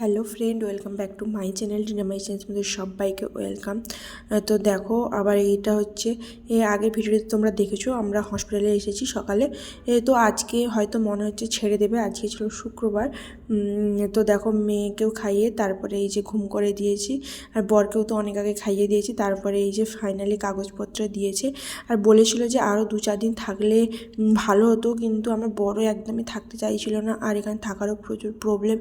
Hello friend, welcome back to my channel ডিনামাই channel. তোমাদের সবাইকে welcome. তো দেখো, আবার এইটা হচ্ছে এ আগের ভিডিওতে তোমরা দেখেছ, আমরা হসপিটালে এসেছি সকালে। তো আজকে হয়তো মনে হচ্ছে ছেড়ে দেবে, আজকে ছিল শুক্রবার। তো দেখো, মেয়েকেও খাইয়ে তারপরে এই যে ঘুম করে দিয়েছি, আর বরকেও তো অনেক আগে খাইয়ে দিয়েছি, তারপরে এই যে ফাইনালি কাগজপত্র দিয়েছে। আর বলেছিল যে আরও দু চার দিন থাকলে ভালো হতো, কিন্তু আমার বড় একদমই থাকতে চাইছিল না, আর এখানে থাকারও প্রচুর প্রবলেম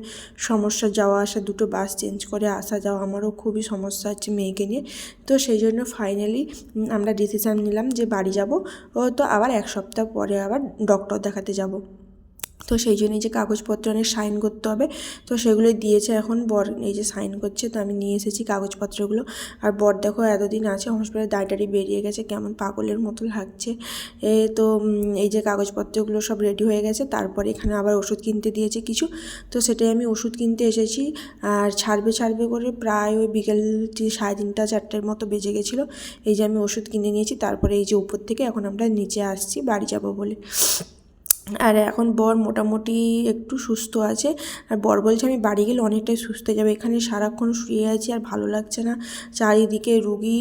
সমস্যা যাওয়া আসা, দুটো বাস চেঞ্জ করে আসা যাওয়া আমারও খুবই সমস্যা হচ্ছে মেয়েকে নিয়ে। তো সেই জন্য ফাইনালি আমরা ডিসিশান নিলাম যে বাড়ি যাব। তো আবার এক সপ্তাহ পরে আবার ডক্টর দেখাতে যাব। তো সেই জন্যই যে কাগজপত্র অনেক সাইন করতে হবে। তো সেগুলো দিয়েছে এখন বর, এই যে সাইন করছে, তো আমি নিয়ে এসেছি কাগজপত্রগুলো। আর বর দেখো এতদিন আছে হসপিটালে দাঁড়িয়ে বেরিয়ে গেছে, কেমন পাগলের মতো লাগছে। এ তো এই যে কাগজপত্রগুলো সব রেডি হয়ে গেছে, তারপরে এখানে আবার ওষুধ কিনতে দিয়েছে কিছু। তো সেটাই আমি ওষুধ কিনতে এসেছি, আর ছাড়বে ছাড়বে করে প্রায় ওই বিকেল সাড়ে তিনটা, চারটের মতো বেজে গেছিল। এই যে আমি ওষুধ কিনে নিয়েছি, তারপরে এই যে উপর থেকে এখন আমরা নিচে আসছি, বাড়ি যাব বলে। আর এখন বর মোটামুটি একটু সুস্থ আছে। আর বর বলছে আমি বাড়ি গেলে অনেকটাই সুস্থ যাবে। এখানে সারাক্ষণ শুয়ে আছি আর ভালো লাগছে না। চারিদিকে রুগী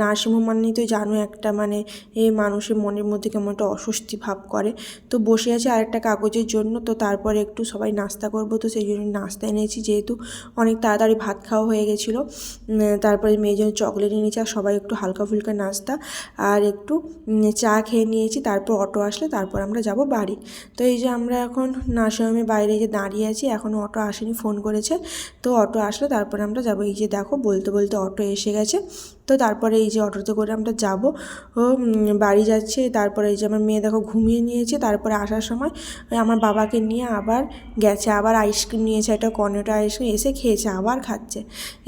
নার্সিংহোম মানেই তো জানো একটা মানে এই মানুষের মনের মধ্যে কেমন একটা অস্বস্তি ভাব করে। তো বসে আছে আরেকটা কাগজের জন্য। তো তারপরে একটু সবাই নাস্তা করব। তো সেই জন্য নাস্তা এনেছি যেহেতু অনেক তাড়াতাড়ি ভাত খাওয়া হয়ে গেছিল। তারপরে মেয়ের জন্য চকলেট এনেছি আর সবাই একটু হালকা ফুলকা নাস্তা। আর একটু চা খেয়ে নিয়েছি। তারপর অটো আসলে তারপর আমরা যাব বাড়ি তো এই যে আমরা এখন নার্সিংহোমের বাইরে যে দাঁড়িয়ে আছি এখনও অটো আসেনি, ফোন করেছে। তো অটো আসলে, তারপরে আমরা যাব। এই যে দেখো, বলতে বলতে অটো এসে গেছে। তো তারপরে এই যে অটোতে করে আমরা যাব। ও বাড়ি যাচ্ছে। তারপরে এই যে আমার মেয়ে দেখো ঘুমিয়ে নিয়েছে। তারপরে আসার সময় আমার বাবাকে নিয়ে আবার গেছে, আবার আইসক্রিম নিয়েছে, একটা কর্নেটো আইসক্রিম এসে খেয়েছে, আবার খাচ্ছে।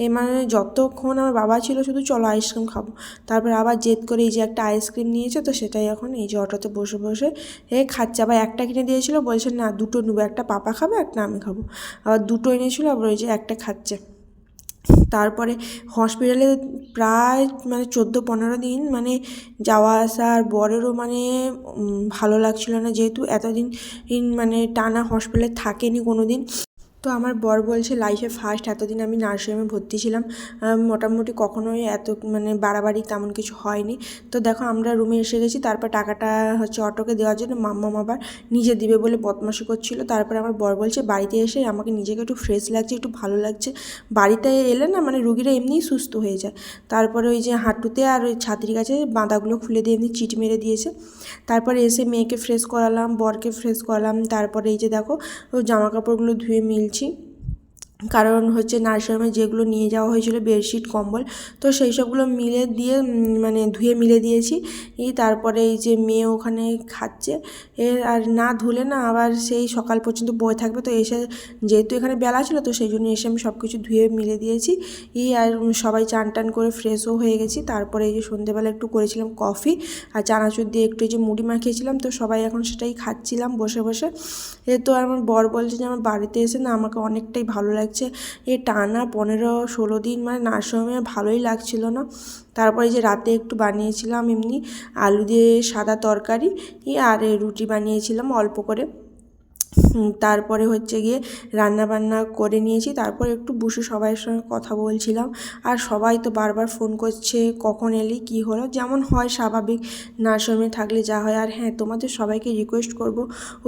এই মানে যতক্ষণ আমার বাবা ছিল, শুধু চলো আইসক্রিম খাব। তারপরে আবার জেদ করে এই যে একটা আইসক্রিম নিয়েছে, তো সেটাই এখন এই যে অটোতে বসে বসে এ খাচ্ছে। আবার একটা কিনে দিয়েছিল, বলছে, না, দুটো নেব, একটা পাপা খাবে, একটা আমি খাব। আবার দুটো এনেছিলো, আবার ওই যে একটা খাচ্ছে। তারপরে হসপিটালে প্রায় মানে চোদ্দ পনেরো দিন মানে যাওয়া আসা আর বরেরও মানে ভালো লাগছিল না যেহেতু এতদিন মানে টানা হসপিটালে থাকেনি কোনো দিন তো আমার বর বলছে লাইফে ফার্স্ট এতদিন আমি নার্সিংহোমে ভর্তি ছিলাম। মোটামুটি কখনোই এত মানে বাড়াবাড়ি তেমন কিছু হয়নি। তো দেখো আমরা রুমে এসে গেছি, তারপর টাকাটা হচ্ছে অটোকে দেওয়ার জন্য মাম্মাম আবার নিজে দিবে বলে বদমাশি করছিল। তারপরে আমার বর বলছে, বাড়িতে এসে আমাকে নিজেকে একটু ফ্রেশ লাগছে, একটু ভালো লাগছে। বাড়িতে এলে না মানে রুগীরা এমনিই সুস্থ হয়ে যায়। তারপরে ওই যে হাঁটুতে আর ওই ছাতির কাছে বাঁধাগুলো খুলে দিয়ে এমনি চিট মেরে দিয়েছে। তারপরে এসে মেয়েকে ফ্রেশ করালাম, বরকে ফ্রেশ করালাম। তারপরে এই যে দেখো জামা কাপড়গুলো ধুয়ে noite. কারণ হচ্ছে নার্সিংহোমে যেগুলো নিয়ে যাওয়া হয়েছিল বেডশিট, কম্বল, তো সেই সবগুলো মিলে দিয়ে মানে ধুয়ে মিলে দিয়েছি। তারপরে এই যে মেয়ে ওখানে খাচ্ছে এর আর না ধুলে না আবার সেই সকাল পর্যন্ত বয়ে থাকবে। তো এসে যেহেতু এখানে বেলা ছিল, তো সেই জন্য এসে আমি সব কিছু ধুয়ে মিলে দিয়েছি। এই আর সবাই চান টান করে ফ্রেশও হয়ে গেছি। তারপরে এই যে সন্ধেবেলা একটু করেছিলাম কফি আর চানাচুর দিয়ে একটু এই যে মুড়ি মাখিয়েছিলাম, তো সবাই এখন সেটাই খাচ্ছিলাম বসে বসে। এ তো আমার বর বলছে যে আমার বাড়িতে এসে না আমাকে অনেকটাই ভালো লাগছে এ টানা পনেরো, ষোলো দিন মানে নার্সিংহোমে ভালোই লাগছিল না। তারপরে যে রাতে একটু বানিয়েছিলাম এমনি আলু দিয়ে সাদা তরকারি আর রুটি বানিয়েছিলাম অল্প করে। তারপরে হচ্ছে গিয়ে রান্না বান্না করে নিয়েছি। তারপর একটু বসে সবাইয়ের সঙ্গে কথা বলছিলাম। আর সবাই তো বারবার ফোন করছে, কখন এলি, কি হলো? যেমন হয় স্বাভাবিক নার্সিংহোমে থাকলে যা হয়। আর হ্যাঁ তোমাদের সবাইকে রিকোয়েস্ট করব,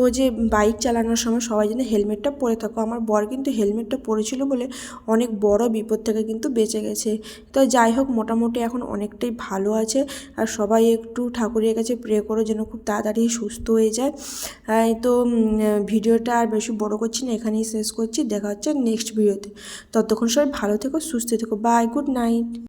ও যে বাইক চালানোর সময় সবাই যেন হেলমেটটা পরে থাকো। আমার বর কিন্তু হেলমেটটা পরেছিল বলে অনেক বড় বিপদ থেকে কিন্তু বেঁচে গেছে। তো যাই হোক, মোটামুটি এখন অনেকটাই ভালো আছে। আর সবাই একটু ঠাকুরের কাছে প্রে করো যেন খুব তাড়াতাড়ি সুস্থ হয়ে যায়। তো ভিডিওটা আর বেশি বড় করছি না, এখানেই শেষ করছি, দেখা হচ্ছে নেক্সট ভিডিওতে ততক্ষণ সবাই ভালো থেকো, সুস্থ থেকো বাই গুড নাইট